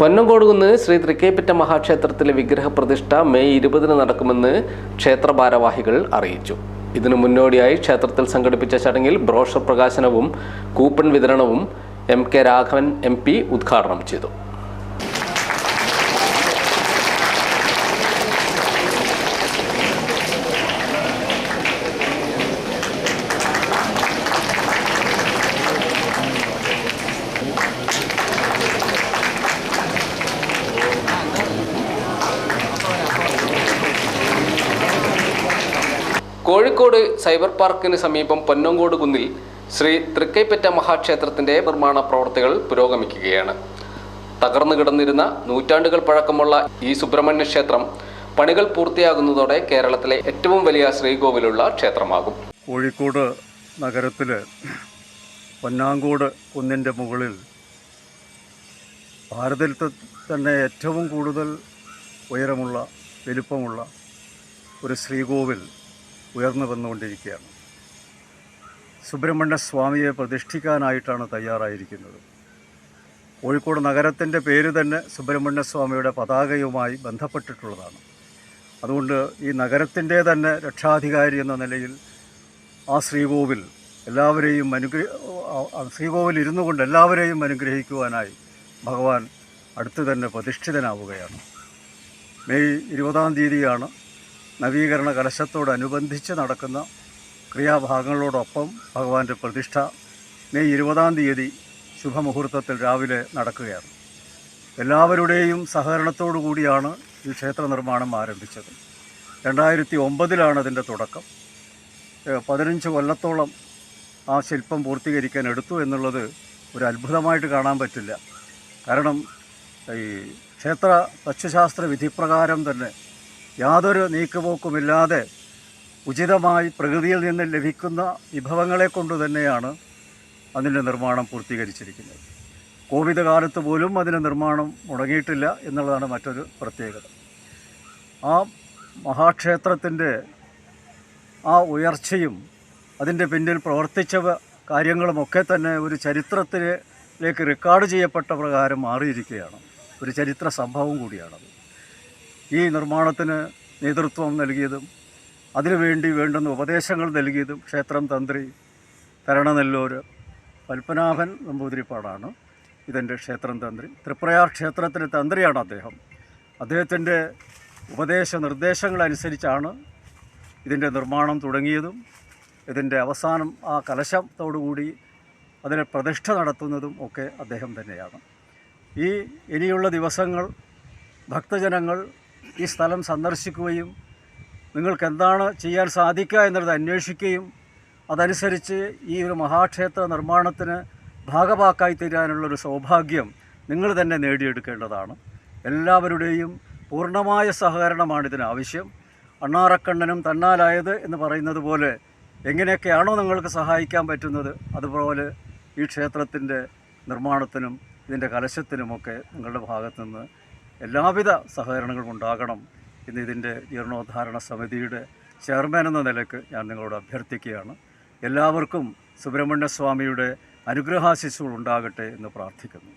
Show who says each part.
Speaker 1: പൊന്നങ്കോടുകുന്ന് Shri തൃക്കേപ്പറ്റ മഹാക്ഷേത്രത്തിലെ വിഗ്രഹപ്രതിഷ്ഠ May ഇരുപതിന് നടക്കുമെന്ന് ക്ഷേത്ര ഭാരവാഹികൾ അറിയിച്ചു. ഇതിനു മുന്നോടിയായി ക്ഷേത്രത്തിൽ സംഘടിപ്പിച്ച ചടങ്ങിൽ ബ്രോഷർ പ്രകാശനവും കൂപ്പൺ വിതരണവും M K Raghavan M P ഉദ്ഘാടനം ചെയ്തു. കോഴിക്കോട് സൈബർ പാർക്കിന് സമീപം പൊന്നങ്കോട് കുന്നിൽ ശ്രീ തൃക്കൈപ്പറ്റ മഹാക്ഷേത്രത്തിന്റെ നിർമ്മാണ പ്രവർത്തികൾ പുരോഗമിക്കുകയാണ്. തകർന്നു കിടന്നിരുന്ന നൂറ്റാണ്ടുകൾ പഴക്കമുള്ള ഈ സുബ്രഹ്മണ്യ ക്ഷേത്രം പണികൾ പൂർത്തിയാകുന്നതോടെ കേരളത്തിലെ ഏറ്റവും വലിയ ശ്രീകോവിലുള്ള ക്ഷേത്രമാകും.
Speaker 2: കോഴിക്കോട് നഗരത്തിൽ പൊന്നാങ്കോട് കുന്നിന്റെ മുകളിൽ ഭാരതത്തിൽ തന്നെ ഏറ്റവും കൂടുതൽ ഉയരമുള്ള വലിപ്പമുള്ള ഒരു ശ്രീകോവിൽ ഉയർന്നു വന്നുകൊണ്ടിരിക്കുകയാണ് സുബ്രഹ്മണ്യ സ്വാമിയെ പ്രതിഷ്ഠിക്കാനായിട്ടാണ് തയ്യാറായിരിക്കുന്നത്. കോഴിക്കോട് നഗരത്തിന്റെ പേര് തന്നെ സുബ്രഹ്മണ്യ സ്വാമിയുടെ പതാകയുമായി ബന്ധപ്പെട്ടിട്ടുള്ളതാണ്. അതുകൊണ്ട് ഈ നഗരത്തിന്റെ തന്നെ രക്ഷാധികാരി എന്ന നിലയിൽ ആ ശ്രീകോവിൽ എല്ലാവരെയും അനുഗ്രഹ ശ്രീകോവിൽ ഇരുന്നു കൊണ്ട് എല്ലാവരെയും അനുഗ്രഹിക്കുവാനായി ഭഗവാൻ അടുത്തു തന്നെ പ്രതിഷ്ഠിതനാവുകയാണ്. മെയ് ഇരുപതാം തീയതിയാണ് നവീകരണ കലശത്തോടനുബന്ധിച്ച് നടക്കുന്ന ക്രിയാഭാഗങ്ങളോടൊപ്പം ഭഗവാന്റെ പ്രതിഷ്ഠ മെയ് ഇരുപതാം തീയതി ശുഭമുഹൂർത്തത്തിൽ രാവിലെ നടക്കുകയാണ്. എല്ലാവരുടെയും സഹകരണത്തോടു കൂടിയാണ് ഈ ക്ഷേത്ര നിർമ്മാണം ആരംഭിച്ചത്. രണ്ടായിരത്തി ഒമ്പതിലാണ് അതിന്റെ തുടക്കം. പതിനഞ്ച് കൊല്ലത്തോളം ആ ശില്പം പൂർത്തീകരിക്കാൻ എടുത്തു എന്നുള്ളത് ഒരു അത്ഭുതമായിട്ട് കാണാൻ പറ്റില്ല. കാരണം ഈ ക്ഷേത്ര തച്ചുശാസ്ത്ര വിധിപ്രകാരം തന്നെ യാതൊരു നീക്കുപോക്കുമില്ലാതെ ഉചിതമായി പ്രകൃതിയിൽ നിന്ന് ലഭിക്കുന്ന വിഭവങ്ങളെ കൊണ്ട് തന്നെയാണ് അതിന്റെ നിർമ്മാണം പൂർത്തീകരിച്ചിരിക്കുന്നത്. കോവിഡ് കാലത്ത് പോലും അതിന്റെ നിർമ്മാണം മുടങ്ങിയിട്ടില്ല എന്നുള്ളതാണ് മറ്റൊരു പ്രത്യേകത. ആ മഹാക്ഷേത്രത്തിന്റെ ആ ഉയർച്ചയും അതിന്റെ പിന്നിൽ പ്രവർത്തിച്ച കാര്യങ്ങളുമൊക്കെ തന്നെ ഒരു ചരിത്രത്തിലേക്ക് റെക്കോർഡ് ചെയ്യപ്പെട്ട പ്രകാരം മാറിയിരിക്കുകയാണ്. ഒരു ചരിത്ര സംഭവം കൂടിയാണത്. ഈ നിർമ്മാണത്തിന് നേതൃത്വം നൽകിയതും അതിനുവേണ്ടി വേണ്ടുന്ന ഉപദേശങ്ങൾ നൽകിയതും ക്ഷേത്രം തന്ത്രി തരണനെല്ലൂർ പത്മനാഭൻ നമ്പൂതിരിപ്പാടാണ്. ഇതിന്റെ ക്ഷേത്രം തന്ത്രി. തൃപ്രയാർ ക്ഷേത്രത്തിന്റെ തന്ത്രിയാണ് അദ്ദേഹം. അദ്ദേഹത്തിന്റെ ഉപദേശ നിർദ്ദേശങ്ങളനുസരിച്ചാണ് ഇതിന്റെ നിർമ്മാണം തുടങ്ങിയതും ഇതിന്റെ അവസാനം ആ കലശത്തോടുകൂടി അതിനെ പ്രതിഷ്ഠ നടത്തുന്നതും ഒക്കെ അദ്ദേഹം തന്നെയാണ്. ഈ ഇനിയുള്ള ദിവസങ്ങൾ ഭക്തജനങ്ങൾ ഈ സ്ഥലം സന്ദർശിക്കുകയും നിങ്ങൾക്ക് എന്താണ് ചെയ്യാൻ സാധിക്കുക എന്നുള്ളത് അന്വേഷിക്കുകയും അതനുസരിച്ച് ഈ ഒരു മഹാക്ഷേത്ര നിർമ്മാണത്തിന് ഭാഗഭാക്കായി തീരാനുള്ളൊരു സൗഭാഗ്യം നിങ്ങൾ തന്നെ നേടിയെടുക്കേണ്ടതാണ്. എല്ലാവരുടെയും പൂർണമായ സഹകരണമാണ് ഇതിനാവശ്യം അണ്ണാറക്കണ്ണനും തന്നാലായത് എന്ന് പറയുന്നത് പോലെ എങ്ങനെയൊക്കെയാണോ നിങ്ങൾക്ക് സഹായിക്കാൻ പറ്റുന്നത് അതുപോലെ ഈ ക്ഷേത്രത്തിന്റെ നിർമ്മാണത്തിനും ഇതിന്റെ കലശത്തിനുമൊക്കെ നിങ്ങളുടെ ഭാഗത്തു നിന്ന് എല്ലാവിധ സഹകരണങ്ങളും ഉണ്ടാകണം എന്ന് ഇതിന്റെ ജീർണോദ്ധാരണ സമിതിയുടെ ചെയർമാൻ എന്ന നിലയ്ക്ക് ഞാൻ നിങ്ങളോട് അഭ്യർത്ഥിക്കുകയാണ്. എല്ലാവർക്കും സുബ്രഹ്മണ്യ സ്വാമിയുടെ അനുഗ്രഹാശിസ്സുകൾ ഉണ്ടാകട്ടെ എന്ന് പ്രാർത്ഥിക്കുന്നു.